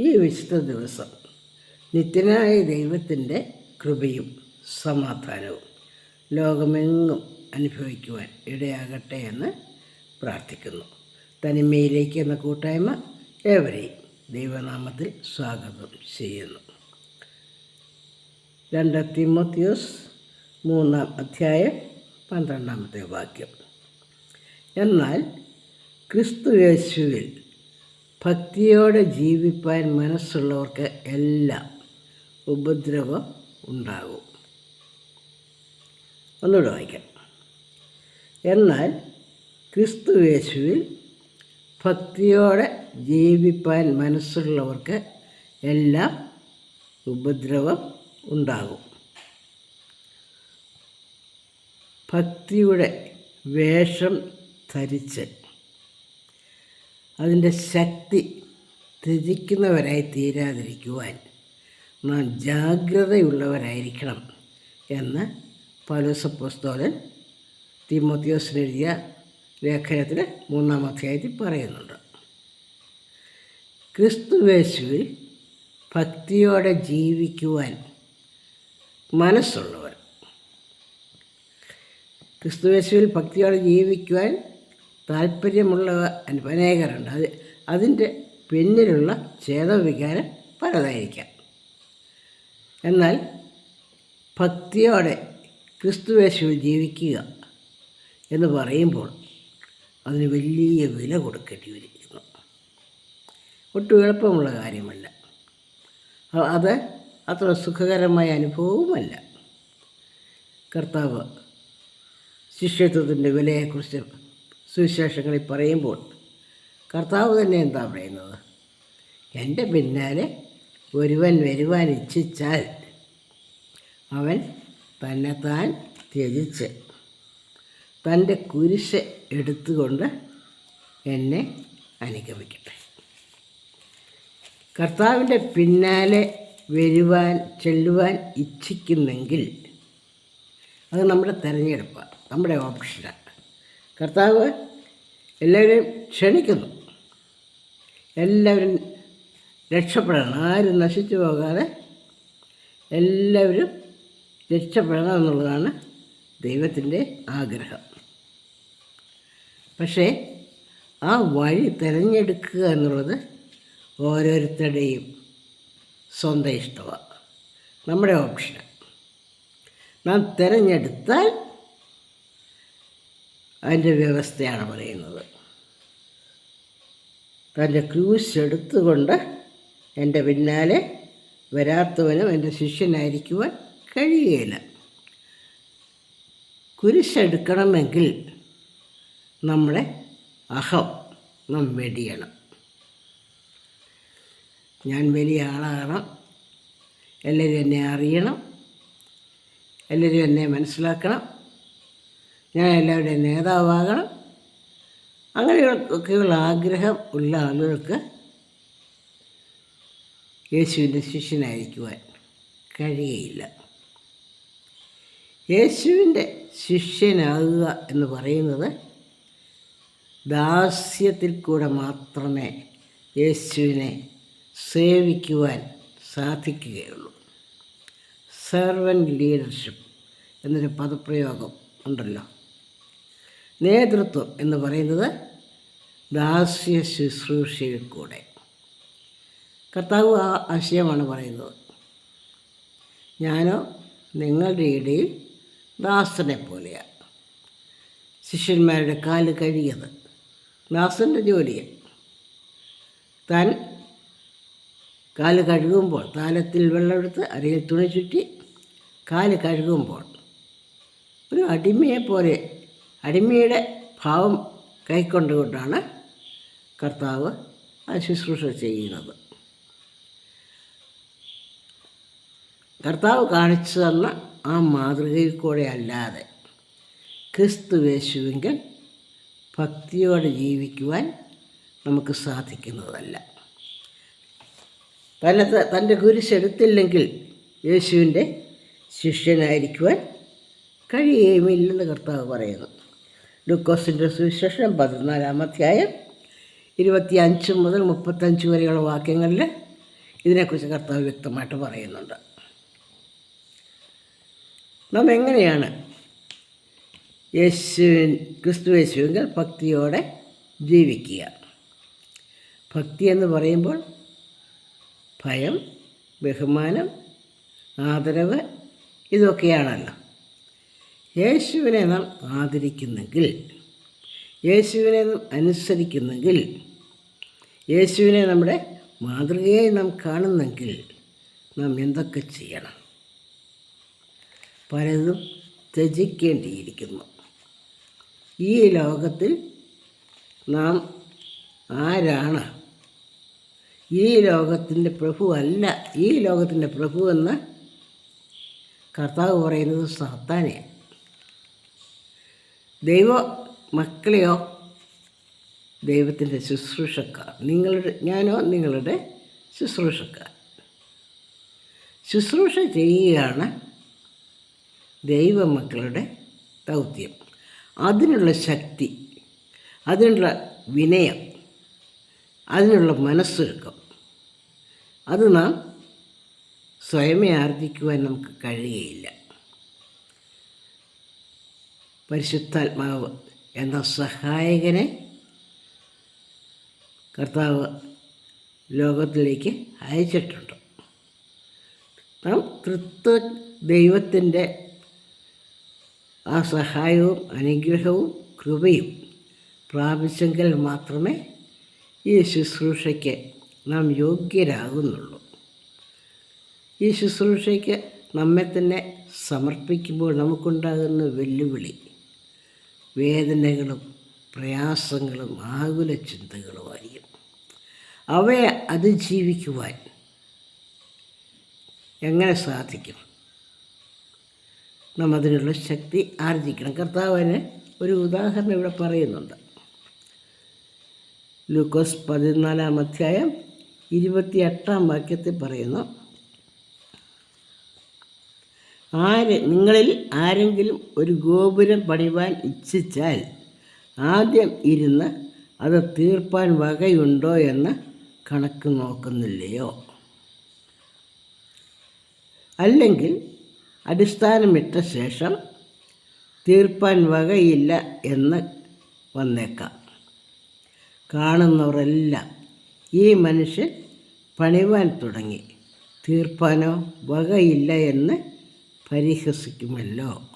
ഈ വിശുദ്ധ ദിവസം നിത്യനായ ദൈവത്തിന്റെ കൃപയും സമാധാനവും ലോകമെങ്ങും അനുഭവിക്കുവാൻ ഇടയാകട്ടെ എന്ന് പ്രാർത്ഥിക്കുന്നു. തനിമയിലേക്ക് എന്ന കൂട്ടായ്മ ഏവരെയും ദൈവനാമത്തിൽ സ്വാഗതം ചെയ്യുന്നു. രണ്ട് തിമോത്തിയോസ് മൂന്നാം അധ്യായം പന്ത്രണ്ടാമത്തെ വാക്യം. എന്നാൽ ക്രിസ്തു യേശുവിൽ ഭക്തിയോടെ ജീവിപ്പാൻ മനസ്സുള്ളവർക്ക് എല്ലാം ഉപദ്രവം ഉണ്ടാകും. ഒന്നുകൂടെ വായിക്കാം. എന്നാൽ ക്രിസ്തു യേശുവിൽ ഭക്തിയോടെ ജീവിപ്പാൻ മനസ്സുള്ളവർക്ക് എല്ലാം ഉപദ്രവം ഉണ്ടാകും. ഭക്തിയുടെ വേഷം ധരിച്ച് അതിന്റെ ശക്തി ത്യജിക്കുന്നവരായി തീരാതിരിക്കുവാൻ നാം ജാഗ്രതയുള്ളവരായിരിക്കണം എന്ന് പൗലോസപ്പോസ്തോലൻ തിമോത്തിയോസിന് എഴുതിയ ലേഖനത്തിൽ മൂന്നാം അധ്യായത്തിൽ പറയുന്നുണ്ട്. ക്രിസ്തുവേശുവിൽ ഭക്തിയോടെ ജീവിക്കുവാൻ മനസ്സുള്ളവർ. ക്രിസ്തുവേശുവിൽ ഭക്തിയോടെ ജീവിക്കുവാൻ താല്പര്യമുള്ള അനേകരുണ്ട്. അത് അതിന്റെ പിന്നിലുള്ള ഛേദവികാരം പലതായിരിക്കാം. എന്നാൽ ഭക്തിയോടെ ക്രിസ്തുവേശുവിൽ ജീവിക്കുക എന്ന് പറയുമ്പോൾ അതിന് വലിയ വില കൊടുക്കേണ്ടി വരിക്കുന്നു ഒട്ടും എളുപ്പമുള്ള കാര്യമല്ല. അത് അത്ര സുഖകരമായ അനുഭവവുമല്ല. കർത്താവ് ശിഷ്യത്വത്തിന്റെ വിലയെക്കുറിച്ച് സുവിശേഷങ്ങളിൽ പറയുമ്പോൾ കർത്താവ് തന്നെ എന്താ പറയുന്നത്? എന്റെ പിന്നാലെ ഒരുവൻ വരുവാൻ ഇച്ഛിച്ചാൽ അവൻ തന്നെത്താൻ ത്യജിച്ച് തന്റെ കുരിശ് എടുത്തുകൊണ്ട് എന്നെ അനുഗമിക്കട്ടെ. കർത്താവിന്റെ പിന്നാലെ വരുവാൻ ചെല്ലുവാൻ ഇച്ഛിക്കുന്നെങ്കിൽ അത് നമ്മുടെ തിരഞ്ഞെടുപ്പാണ് നമ്മുടെ ഓപ്ഷനാണ്. കർത്താവ് എല്ലാവരെയും ക്ഷണിക്കുന്നു. എല്ലാവരും രക്ഷപ്പെടണം. ആരും നശിച്ചു പോകാതെ എല്ലാവരും രക്ഷപ്പെടണം എന്നുള്ളതാണ് ദൈവത്തിന്റെ ആഗ്രഹം. പക്ഷേ ആ വഴി തിരഞ്ഞെടുക്കുക എന്നുള്ളത് ഓരോരുത്തരുടെയും സ്വന്തം ഇഷ്ടമാണ്. നമ്മുടെ ഓപ്ഷനാണ് നാം തിരഞ്ഞെടുത്താൽ അതിന്റെ വ്യവസ്ഥയാണ് പറയുന്നത്. തന്റെ ക്രൂശ് എടുത്തുകൊണ്ട് എന്റെ പിന്നാലെ വരാത്തവനും എന്റെ ശിഷ്യനായിരിക്കുവാൻ കഴിയുകയില്ല കുരിശെടുക്കണമെങ്കിൽ നമ്മളെ അഹം നാം വെടിയണം. ഞാൻ വലിയ ആളാകണം. എല്ലാവരും എന്നെ അറിയണം. എല്ലാവരും എന്നെ മനസ്സിലാക്കണം. ഞാൻ എല്ലാവരുടെയും നേതാവാകണം. അങ്ങനെയൊക്കെയുള്ള ആഗ്രഹം ഉള്ള ആളുകൾക്ക് യേശുവിന്റെ ശിഷ്യനായിരിക്കുവാൻ കഴിയയില്ല. യേശുവിന്റെ ശിഷ്യനാകുക എന്ന് പറയുന്നത് ദാസ്യത്തിൽ കൂടെ മാത്രമേ യേശുവിനെ സേവിക്കുവാൻ സാധിക്കുകയുള്ളൂ. സെർവൻ ലീഡർഷിപ്പ് എന്നൊരു പദപ്രയോഗം ഉണ്ടല്ലോ. നേതൃത്വം എന്ന് പറയുന്നത് ദാസ്യ ശുശ്രൂഷയിൽ കൂടെ. കർത്താവ് ആ ആശയമാണ് പറയുന്നത്. ഞാനോ നിങ്ങളുടെ ഇടയിൽ ദാസനെ പോലെയാണ് ശിഷ്യന്മാരുടെ കാൽ കഴിയത് ദാസന്റെ ജോലിയെ. താൻ കാൽ കഴുകുമ്പോൾ താലത്തിൽ വെള്ളമെടുത്ത് അരയിൽ തുണി ചുറ്റി കാൽ കഴുകുമ്പോൾ ഒരു അടിമയെ പോലെ അടിമയുടെ ഭാവം കൈക്കൊണ്ടുകൊണ്ടാണ് കർത്താവ് ആ ശുശ്രൂഷ ചെയ്യുന്നത്. കർത്താവ് കാണിച്ചു തന്ന ആ മാതൃകയിൽ കൂടെ അല്ലാതെ ക്രിസ്തുവേശുവെങ്കിൽ ഭക്തിയോടെ ജീവിക്കുവാൻ നമുക്ക് സാധിക്കുന്നതല്ല. തന്നെ തന്റെ കുരിശെടുത്തില്ലെങ്കിൽ യേശുവിന്റെ ശിഷ്യനായിരിക്കുവാൻ കഴിയുകയുമില്ലെന്ന് കർത്താവ് പറയുന്നു. ലൂക്കോസിന്റെ സുവിശേഷം പതിനാലാം അധ്യായം ഇരുപത്തി അഞ്ച് മുതൽ മുപ്പത്തഞ്ച് വരെയുള്ള വാക്യങ്ങളിൽ ഇതിനെക്കുറിച്ച് കർത്താവ് വ്യക്തമായിട്ട് പറയുന്നുണ്ട്. നാം എങ്ങനെയാണ് യേശുവിൻ ക്രിസ്തു യേശുവിന്റെ ഭക്തിയോടെ ജീവിക്കുക? ഭക്തി എന്ന് പറയുമ്പോൾ ഭയം ബഹുമാനം ആദരവ് ഇതൊക്കെയാണല്ലോ. യേശുവിനെ നാം ആദരിക്കുന്നെങ്കിൽ യേശുവിനെ നാം അനുസരിക്കുന്നെങ്കിൽ യേശുവിനെ നമ്മുടെ മാതൃകയായി നാം കാണുന്നെങ്കിൽ നാം എന്തൊക്കെ ചെയ്യണം? പലതും ത്യജിക്കേണ്ടിയിരിക്കുന്നു. ഈ ലോകത്തിൽ നാം ആരാണ്? ഈ ലോകത്തിന്റെ പ്രഭു അല്ല. ഈ ലോകത്തിന്റെ പ്രഭു എന്ന് കർത്താവ് പറയുന്നത് സാത്താനെയാണ്. ദൈവ മക്കളെയോ ദൈവത്തിന്റെ ശുശ്രൂഷക്കാർ. നിങ്ങളുടെ ഞാനോ നിങ്ങളുടെ ശുശ്രൂഷക്കാർ. ശുശ്രൂഷ ചെയ്യുകയാണ് ദൈവമക്കളുടെ ദൗത്യം. അതിനുള്ള ശക്തി അതിനുള്ള വിനയം അതിനുള്ള മനസ്സൊരുക്കം അത് നാം സ്വയമേ ആർജിക്കുവാൻ നമുക്ക് കഴിയുകയില്ല. പരിശുദ്ധാത്മാവ് എന്ന സഹായകനെ കർത്താവ് ലോകത്തിലേക്ക് അയച്ചിട്ടുണ്ട്. നാം തൃത്വ ദൈവത്തിന്റെ ആ സഹായവും അനുഗ്രഹവും കൃപയും പ്രാപിച്ചെങ്കിൽ മാത്രമേ ഈ ശുശ്രൂഷയ്ക്ക് നാം യോഗ്യരാകുന്നുള്ളൂ. ഈ ശുശ്രൂഷയ്ക്ക് നമ്മെ തന്നെ സമർപ്പിക്കുമ്പോൾ നമുക്കുണ്ടാകുന്ന വെല്ലുവിളി വേദനകളും പ്രയാസങ്ങളും ആകുല ചിന്തകളുമായിരിക്കും അവയെ അതിജീവിക്കുവാൻ എങ്ങനെ സാധിക്കും? നാം അതിനുള്ള ശക്തി ആർജിക്കണം. കർത്താവിന് ഒരു ഉദാഹരണം ഇവിടെ പറയുന്നുണ്ട്. ലൂക്കോസ് പതിനാലാം അധ്യായം ഇരുപത്തി എട്ടാം വാക്യത്തിൽ പറയുന്നു ആര് നിങ്ങളിൽ ആരെങ്കിലും ഒരു ഗോപുരം പണിവാൻ ഇച്ഛിച്ചാൽ ആദ്യം ഇരുന്ന് അത് തീർപ്പാൻ വകയുണ്ടോ എന്ന് കണക്ക് നോക്കുന്നില്ലയോ? അല്ലെങ്കിൽ അടിസ്ഥാനമിട്ട ശേഷം തീർപ്പാൻ വകയില്ല എന്ന് വന്നേക്കാം. കാണുന്നവരെല്ലാം ഈ മനുഷ്യൻ പണിവാൻ തുടങ്ങി. തീർപ്പാനോ വകയില്ല എന്ന് പരിഹസിക്കുമല്ലോ.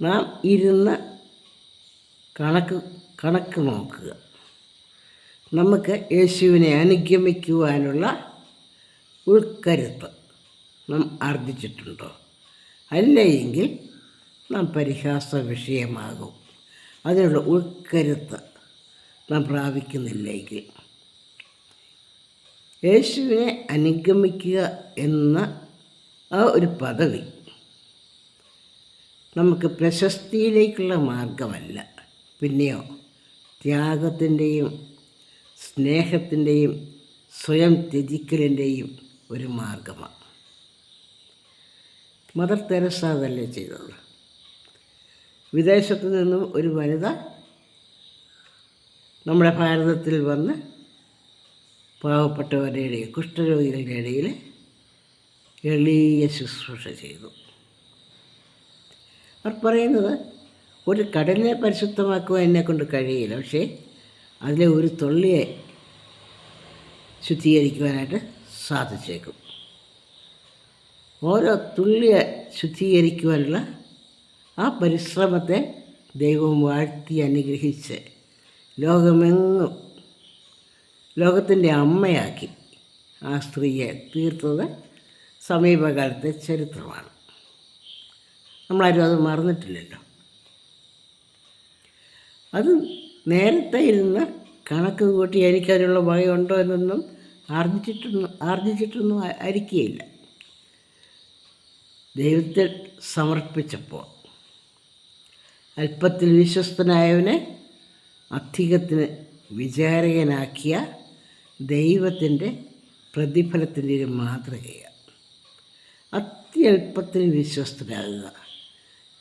നാം ഇരുന്ന് കണക്ക് കണക്ക് നോക്കുക. നമുക്ക് യേശുവിനെ അനുഗമിക്കുവാനുള്ള ഉൾക്കരുത്ത് നാം ആർജിച്ചിട്ടുണ്ടോ? അല്ലെങ്കിൽ നാം പരിഹാസ വിഷയമാകും. അതിനുള്ള ഉൾക്കരുത്ത് നാം പ്രാപിക്കുന്നില്ലെങ്കിൽ. യേശുവിനെ അനുഗമിക്കുക എന്ന ആ ഒരു പദവി നമുക്ക് പ്രശസ്തിയിലേക്കുള്ള മാർഗമല്ല. പിന്നെയോ ത്യാഗത്തിന്റെയും സ്നേഹത്തിന്റെയും സ്വയം ത്യജിക്കലിന്റെയും ഒരു മാർഗമാണ്. മദർ തെരസ അതല്ലേ ചെയ്തത്? വിദേശത്തു നിന്നും ഒരു വനിത നമ്മുടെ ഭാരതത്തിൽ വന്ന് പാവപ്പെട്ടവരുടെ ഇടയിൽ കുഷ്ഠരോഗികളുടെ ഇടയിൽ എളിയ ശുശ്രൂഷ ചെയ്തു. അവർ പറയുന്നത് ഒരു കടലിനെ പരിശുദ്ധമാക്കുവാൻ എന്നെക്കൊണ്ട് കഴിയില്ല. പക്ഷേ അതിലെ ഒരു തൊള്ളിയെ ശുദ്ധീകരിക്കുവാനായിട്ട് സാധിച്ചേക്കും. ഓരോ തുള്ളിയെ ശുദ്ധീകരിക്കുവാനുള്ള ആ പരിശ്രമത്തെ ദൈവം വാഴ്ത്തി അനുഗ്രഹിച്ച് ലോകമെങ്ങും ലോകത്തിന്റെ അമ്മയാക്കി ആ സ്ത്രീയെ തീർത്തത് സമീപകാലത്തെ ചരിത്രമാണ്. നമ്മളാരും അത് മറന്നിട്ടില്ലല്ലോ. അത് നേരത്തെ ഇരുന്ന് കണക്ക് കൂട്ടി അരിക്കാനുള്ള വകയുണ്ടോ എന്നൊന്നും ആർജിച്ചിട്ടൊന്നും ആർജിച്ചിട്ടൊന്നും അരിക്കുകയില്ല ദൈവത്തിൽ സമർപ്പിച്ചപ്പോൾ അല്പത്തിൽ വിശ്വസ്തനായവനെ അധികത്തിന് വിചാരകനാക്കിയ ദൈവത്തിന്റെ പ്രതിഫലത്തിന്റെ ഒരു മാതൃകയാണ് അത്യല്പത്തിൽ വിശ്വസ്തരാകുക.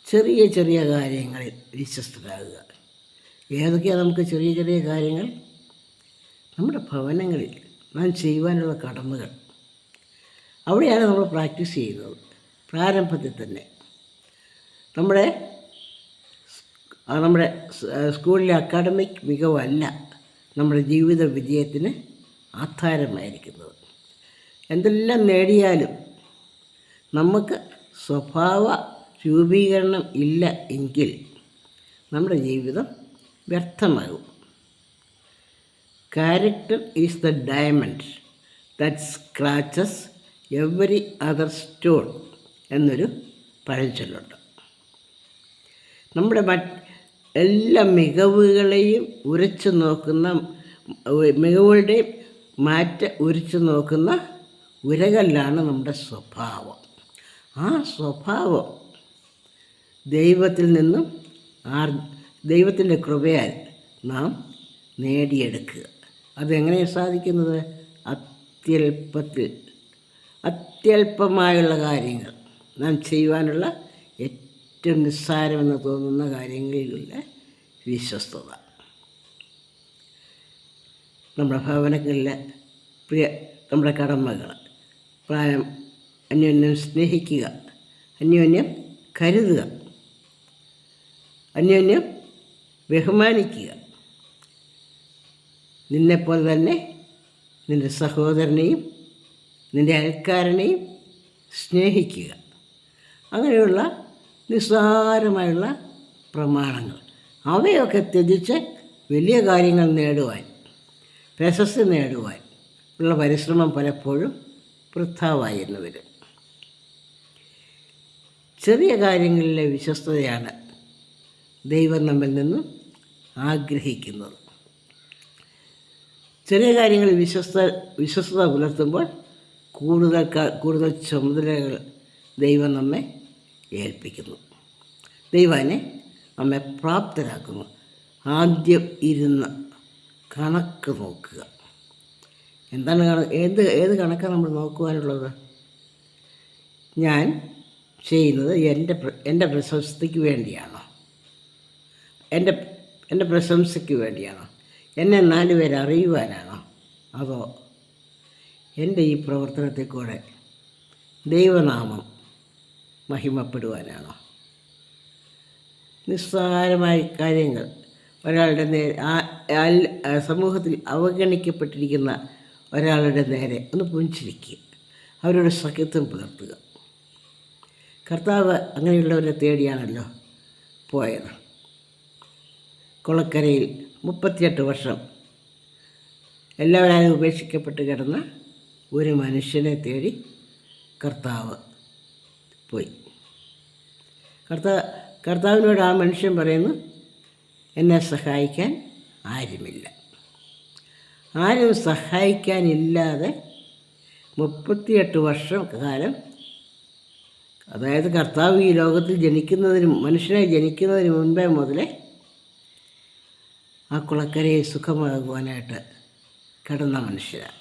ചെറിയ ചെറിയ കാര്യങ്ങളിൽ വിശ്വസ്തരാകുക. ഏതൊക്കെയാണ് നമുക്ക് ചെറിയ ചെറിയ കാര്യങ്ങൾ? നമ്മുടെ ഭവനങ്ങളിൽ നാം ചെയ്യുവാനുള്ള കടമകൾ. അവിടെയാണ് നമ്മൾ പ്രാക്ടീസ് ചെയ്യുന്നത്. പ്രാരംഭത്തിൽ തന്നെ. നമ്മുടെ നമ്മുടെ സ്കൂളിലെ അക്കാഡമിക് മികവല്ല നമ്മുടെ ജീവിത വിജയത്തിന് ആധാരമായിരിക്കുന്നത്. എന്തെല്ലാം നേടിയാലും നമുക്ക് സ്വഭാവ രൂപീകരണം ഇല്ല എങ്കിൽ നമ്മുടെ ജീവിതം വ്യർത്ഥമാകും. Character is the diamond that scratches every other stone എന്നൊരു പഴഞ്ചൊല്ലുണ്ട്. നമ്മുടെ മറ്റ് എല്ലാ മികവുകളെയും ഉരച്ചു നോക്കുന്ന മികവുകളുടെയും മാറ്റ ഉരിച്ചു നോക്കുന്ന ഉരകല്ലാണ് നമ്മുടെ സ്വഭാവം. ആ സ്വഭാവം ദൈവത്തിൽ നിന്നും ആർ ദൈവത്തിന്റെ കൃപയാൽ നാം നേടിയെടുക്കുക. അതെങ്ങനെയാണ് സാധിക്കുന്നത്? അത്യല്പത്തിൽ അത്യല്പമായുള്ള കാര്യങ്ങൾ. നാം ചെയ്യുവാനുള്ള ഏറ്റവും നിസ്സാരമെന്ന് തോന്നുന്ന കാര്യങ്ങളിലുള്ള വിശ്വസ്തത. നമ്മുടെ ഭവനങ്ങളിലെ പ്രിയ നമ്മുടെ കടമകൾ. പ്രായം അന്യോന്യം സ്നേഹിക്കുക അന്യോന്യം കരുതുക അന്യോന്യം ബഹുമാനിക്കുക. നിന്നെപ്പോലെ തന്നെ നിന്റെ സഹോദരനെയും നിന്റെ അയൽക്കാരനെയും സ്നേഹിക്കുക. അങ്ങനെയുള്ള നിസ്സാരമായുള്ള പ്രമാണങ്ങൾ. അവയൊക്കെ ത്യജിച്ച് വലിയ കാര്യങ്ങൾ നേടുവാൻ പ്രശസ്തി നേടുവാൻ ഉള്ള പരിശ്രമം പലപ്പോഴും വൃഥാവായി എന്ന് വരും ചെറിയ കാര്യങ്ങളിലെ വിശ്വസ്തതയാണ് ദൈവം നമ്മിൽ നിന്നും ആഗ്രഹിക്കുന്നത്. ചെറിയ കാര്യങ്ങളിൽ വിശ്വസ്ത വിശ്വസ്തത പുലർത്തുമ്പോൾ കൂടുതൽ കൂടുതൽ ചുമതലകൾ ദൈവം നമ്മെ ഏൽപ്പിക്കുന്നു. ദൈവനെ നമ്മെ പ്രാപ്തരാക്കുന്നു. ആദ്യം ഇരുന്ന് കണക്ക് നോക്കുക. എന്താണ് കണ ഏത് ഏത് കണക്കാണ് നമ്മൾ നോക്കുവാനുള്ളത്? ഞാൻ ചെയ്യുന്നത് എന്റെ എന്റെ പ്രശസ്തിക്ക് വേണ്ടിയാണോ? എന്റെ എന്റെ പ്രശംസയ്ക്ക് വേണ്ടിയാണോ? എന്നെ നാല് പേര് അറിയുവാനാണോ? അതോ എന്റെ ഈ പ്രവർത്തനത്തിൽ കൂടെ ദൈവനാമം മഹിമപ്പെടുവാനാണോ? നിസ്സാരമായ കാര്യങ്ങൾ ഒരാളുടെ നേരെ സമൂഹത്തിൽ അവഗണിക്കപ്പെട്ടിരിക്കുന്ന ഒരാളുടെ നേരെ ഒന്ന് പുഞ്ചിരിക്കുക. അവരോട് സഖ്യത്വം പുലർത്തുക. കർത്താവ് അങ്ങനെയുള്ളവരെ തേടിയാണല്ലോ പോയത്. കുളക്കരയിൽ മുപ്പത്തിയെട്ട് വർഷം എല്ലാവരും ഉപേക്ഷിക്കപ്പെട്ട് കിടന്ന ഒരു മനുഷ്യനെ തേടി കർത്താവ് പോയി. കർത്താവ് കർത്താവിനോട് ആ മനുഷ്യൻ പറയുന്നു എന്നെ സഹായിക്കാൻ ആരുമില്ല. ആരും സഹായിക്കാനില്ലാതെ മുപ്പത്തിയെട്ട് വർഷം കാലം അതായത് കർത്താവ് ഈ ലോകത്തിൽ ജനിക്കുന്നതിന് മനുഷ്യനെ ജനിക്കുന്നതിന് മുൻപേ മുതലേ ആ കുളക്കരയെ സുഖമാകുവാനായിട്ട് കിടന്ന മനുഷ്യരാണ്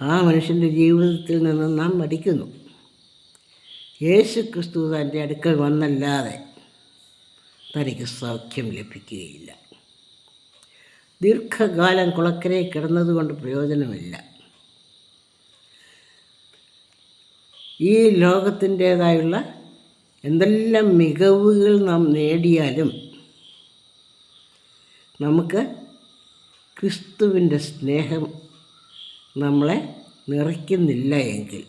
ആ മനുഷ്യന്റെ ജീവിതത്തിൽ നിന്ന് നാം പഠിക്കുന്നു യേശു ക്രിസ്തു തന്റെ അടുക്കൽ വന്നല്ലാതെ തനിക്ക് സൗഖ്യം ലഭിക്കുകയില്ല. ദീർഘകാലം കുളക്കരയിൽ കിടന്നതുകൊണ്ട് പ്രയോജനമില്ല. ഈ ലോകത്തിന്റേതായുള്ള എന്തെല്ലാം മികവുകൾ നാം നേടിയാലും നമുക്ക് ക്രിസ്തുവിന്റെ സ്നേഹം നമ്മളെ നിറയ്ക്കുന്നില്ല എങ്കിൽ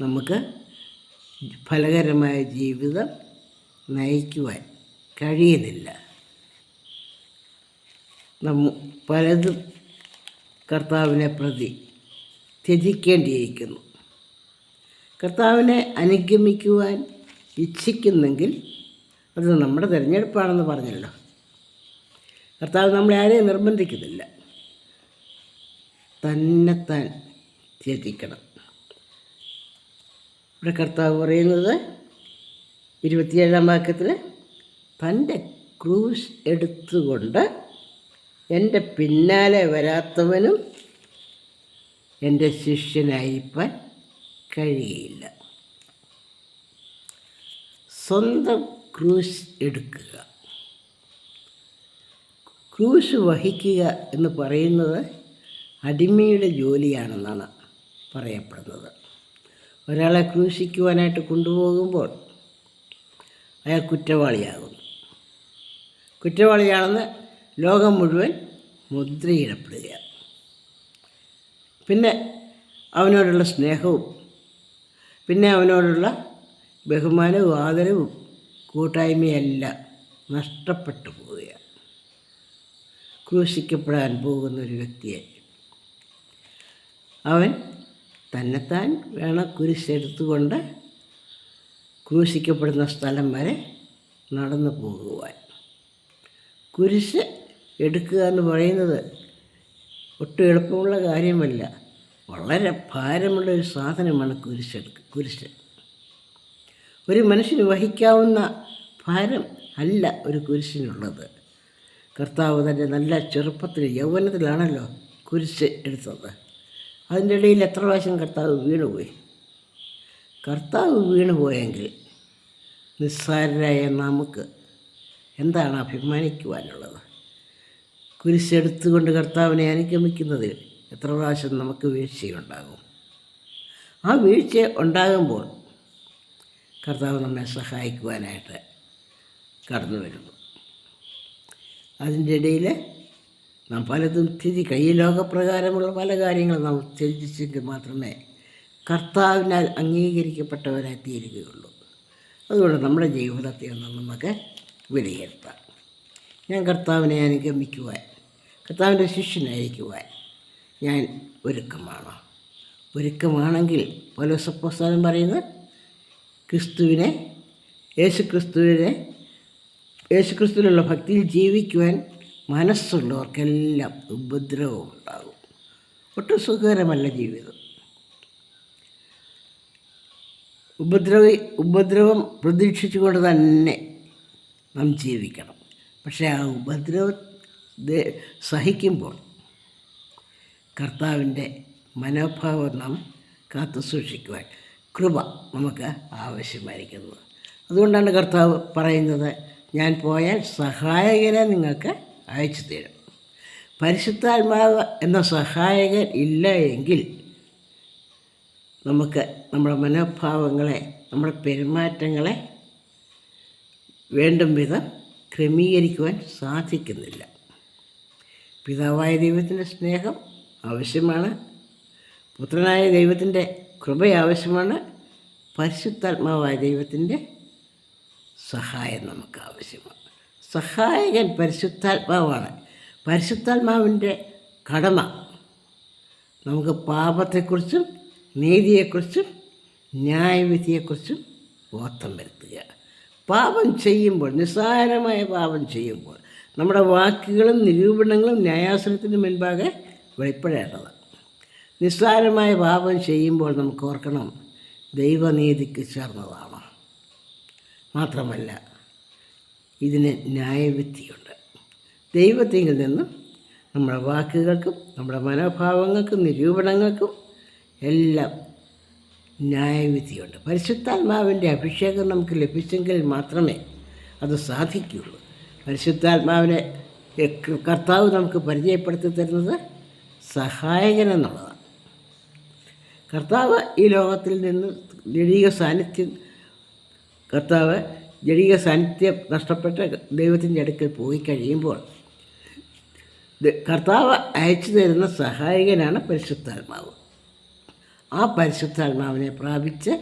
നമുക്ക് ഫലകരമായ ജീവിതം നയിക്കുവാൻ കഴിയുന്നില്ല. നമ്മ പലതും കർത്താവിനെ പ്രതി ത്യജിക്കേണ്ടിയിരിക്കുന്നു. കർത്താവിനെ അനുഗമിക്കുവാൻ ഇച്ഛിക്കുന്നെങ്കിൽ അത് നമ്മുടെ തിരഞ്ഞെടുപ്പാണെന്ന് പറഞ്ഞല്ലോ. കർത്താവ് നമ്മളെ ആരെയും നിർബന്ധിക്കുന്നില്ല. തന്നെത്താൻ ത്യജിക്കണം. ഇവിടെ കർത്താവ് പറയുന്നത് ഇരുപത്തിയേഴാം വാക്യത്തിൽ തന്റെ ക്രൂശ് എടുത്തുകൊണ്ട് എന്റെ പിന്നാലെ വരാത്തവനും എന്റെ ശിഷ്യനായിപ്പാൻ കഴിയില്ല. സ്വന്തം ക്രൂസ് എടുക്കുക. ക്രൂസ് വഹിക്കുക എന്ന് പറയുന്നത് അടിമയുടെ ജോലിയാണെന്നാണ് പറയപ്പെടുന്നത്. ഒരാളെ ക്രൂശിക്കുവാനായിട്ട് കൊണ്ടുപോകുമ്പോൾ അയാൾ കുറ്റവാളിയാകുന്നു. കുറ്റവാളിയാണെന്ന് ലോകം മുഴുവൻ മുദ്രയിടപ്പെടുകയാണ് പിന്നെ അവനോടുള്ള സ്നേഹവും പിന്നെ അവനോടുള്ള ബഹുമാനവും ആദരവും കൂട്ടായ്മയെല്ലാം നഷ്ടപ്പെട്ടു പോവുകയാണ് ക്രൂശിക്കപ്പെടാൻ പോകുന്ന ഒരു വ്യക്തിയെ അവൻ തന്നെത്താൻ വേണം കുരിശെടുത്തുകൊണ്ട് ക്രൂശിക്കപ്പെടുന്ന സ്ഥലം വരെ നടന്നു പോകുവാൻ. കുരിശ് എടുക്കുക എന്ന് പറയുന്നത് ഒട്ടും എളുപ്പമുള്ള കാര്യമല്ല. വളരെ ഭാരമുള്ള ഒരു സാധനമാണ് കുരിശെടുക്കുക കുരിശ്. ഒരു മനുഷ്യന് വഹിക്കാവുന്ന ഭാരം അല്ല ഒരു കുരിശിനുള്ളത്. കർത്താവ് തന്റെ നല്ല ചെറുപ്പത്തിൽ യൗവനത്തിലാണല്ലോ കുരിശ് എടുത്തത്. അതിന്റെ ഇടയിൽ എത്ര പ്രാവശ്യം കർത്താവ് വീണുപോയി? കർത്താവ് വീണുപോയെങ്കിൽ നിസ്സാരരായ നമുക്ക് എന്താണ് അഭിമാനിക്കുവാനുള്ളത്? കുരിശെടുത്തുകൊണ്ട് കർത്താവിനെ അനുഗമിക്കുന്നതിൽ എത്ര പ്രാവശ്യം നമുക്ക് വീഴ്ചയുണ്ടാകും? ആ വീഴ്ച ഉണ്ടാകുമ്പോൾ കർത്താവ് നമ്മെ സഹായിക്കുവാനായിട്ട് കടന്നു വരുന്നു. അതിന്റെ ഇടയിൽ നാം പലതും തിരി കൈ ലോകപ്രകാരമുള്ള പല കാര്യങ്ങളും നാം ത്യജിച്ചെങ്കിൽ മാത്രമേ കർത്താവിനാൽ അംഗീകരിക്കപ്പെട്ടവരായി തീരുകയുള്ളൂ അതുകൊണ്ട് നമ്മുടെ ജീവിതത്തിൽ നിന്ന് നമുക്ക് വിലയിരുത്താം. ഞാൻ കർത്താവിനെ അനുഗമിക്കുവാൻ കർത്താവിന്റെ ശിഷ്യനായിരിക്കുവാൻ ഞാൻ ഒരുക്കമാണോ. ഒരുക്കമാണെങ്കിൽ പല സപ്പോസ്താനം പറയുന്നത് ക്രിസ്തുവിനെ യേശു ക്രിസ്തുവിനെ യേശു ക്രിസ്തുവിലുള്ള ഭക്തിയിൽ ജീവിക്കുവാൻ മനസ്സുള്ളവർക്കെല്ലാം ഉപദ്രവം ഉണ്ടാകും. ഒട്ടും സുഖകരമല്ല ജീവിതം. ഉപദ്രവി ഉപദ്രവം പ്രതീക്ഷിച്ചുകൊണ്ട് തന്നെ നാം ജീവിക്കണം. പക്ഷേ ആ ഉപദ്രവം സഹിക്കുമ്പോൾ കർത്താവിന്റെ മനോഭാവം നാം കാത്തു സൂക്ഷിക്കുവാൻ കൃപ നമുക്ക് ആവശ്യമായിരിക്കുന്നത് അതുകൊണ്ടാണ് കർത്താവ് പറയുന്നത് ഞാൻ പോയാൽ സഹായകനെ നിങ്ങൾക്ക് അയച്ചു തരും പരിശുദ്ധാത്മാവ് എന്ന സഹായകൻ ഇല്ല എങ്കിൽ നമുക്ക് നമ്മുടെ മനോഭാവങ്ങളെ നമ്മുടെ പെരുമാറ്റങ്ങളെ വേണ്ടും വിധം ക്രമീകരിക്കുവാൻ സാധിക്കുന്നില്ല. പിതാവായ ദൈവത്തിന്റെ സ്നേഹം ആവശ്യമാണ്. പുത്രനായ ദൈവത്തിന്റെ കൃപ ആവശ്യമാണ്. പരിശുദ്ധാത്മാവായ ദൈവത്തിന്റെ സഹായം നമുക്ക് ആവശ്യമാണ്. സഹായകൻ പരിശുദ്ധാത്മാവാണ്. പരിശുദ്ധാത്മാവിന്റെ കടമ. നമുക്ക് പാപത്തെക്കുറിച്ചും നീതിയെക്കുറിച്ചും ന്യായവിധിയെക്കുറിച്ചും ബോധം വരുത്തുക. പാപം ചെയ്യുമ്പോൾ നിസ്സാരമായ പാപം ചെയ്യുമ്പോൾ നമ്മുടെ വാക്കുകളും നിരൂപണങ്ങളും ന്യായാസനത്തിന് മുൻപാകെ വെളിപ്പെടേണ്ടതാണ്. നിസ്സാരമായ പാപം ചെയ്യുമ്പോൾ നമുക്ക് ഓർക്കണം ദൈവനീതിക്ക് ചേർന്നതാണ്. മാത്രമല്ല ഇതിന് ന്യായവിധിയുണ്ട്. ദൈവത്തിൽ നിന്നും നമ്മുടെ വാക്കുകൾക്കും നമ്മുടെ മനോഭാവങ്ങൾക്കും നിരൂപണങ്ങൾക്കും എല്ലാം ന്യായവിധിയുണ്ട്. പരിശുദ്ധാത്മാവിന്റെ അഭിഷേകം നമുക്ക് ലഭിച്ചെങ്കിൽ മാത്രമേ അത് സാധിക്കുകയുള്ളൂ. പരിശുദ്ധാത്മാവിനെ കർത്താവ് നമുക്ക് പരിചയപ്പെടുത്തി തരുന്നത് സഹായകൻ എന്നുള്ളതാണ്. കർത്താവ് ഈ ലോകത്തിൽ നിന്ന് ജടീക സാന്നിധ്യം കർത്താവ് ജടീക സാന്നിധ്യം നഷ്ടപ്പെട്ട ദൈവത്തിന്റെ അടുക്കൽ പോയി കഴിയുമ്പോൾ കർത്താവ് അയച്ചു തരുന്ന സഹായകനാണ് പരിശുദ്ധാത്മാവ്. ആ പരിശുദ്ധാത്മാവിനെ പ്രാപിച്ച്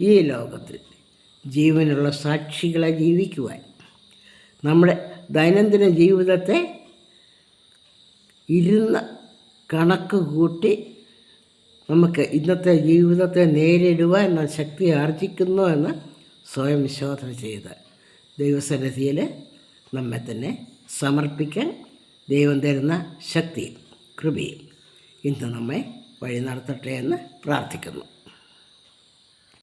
ഈ ലോകത്തിൽ ജീവനുള്ള സാക്ഷികളെ ജീവിക്കുവാൻ നമ്മുടെ ദൈനംദിന ജീവിതത്തെ ഇരുന്ന് കണക്ക് കൂട്ടി നമുക്ക് ഇന്നത്തെ ജീവിതത്തെ നേരിടുവാൻ നാം ശക്തി ആർജിക്കുന്നു എന്ന് സ്വയം വിശോധന ചെയ്ത് ദൈവസന്നിധിയിൽ നമ്മെ തന്നെ സമർപ്പിക്കാൻ ദൈവം തരുന്ന ശക്തിയും കൃപയും ഇന്ന് നമ്മെ വഴി നടത്തട്ടെ എന്ന് പ്രാർത്ഥിക്കുന്നു.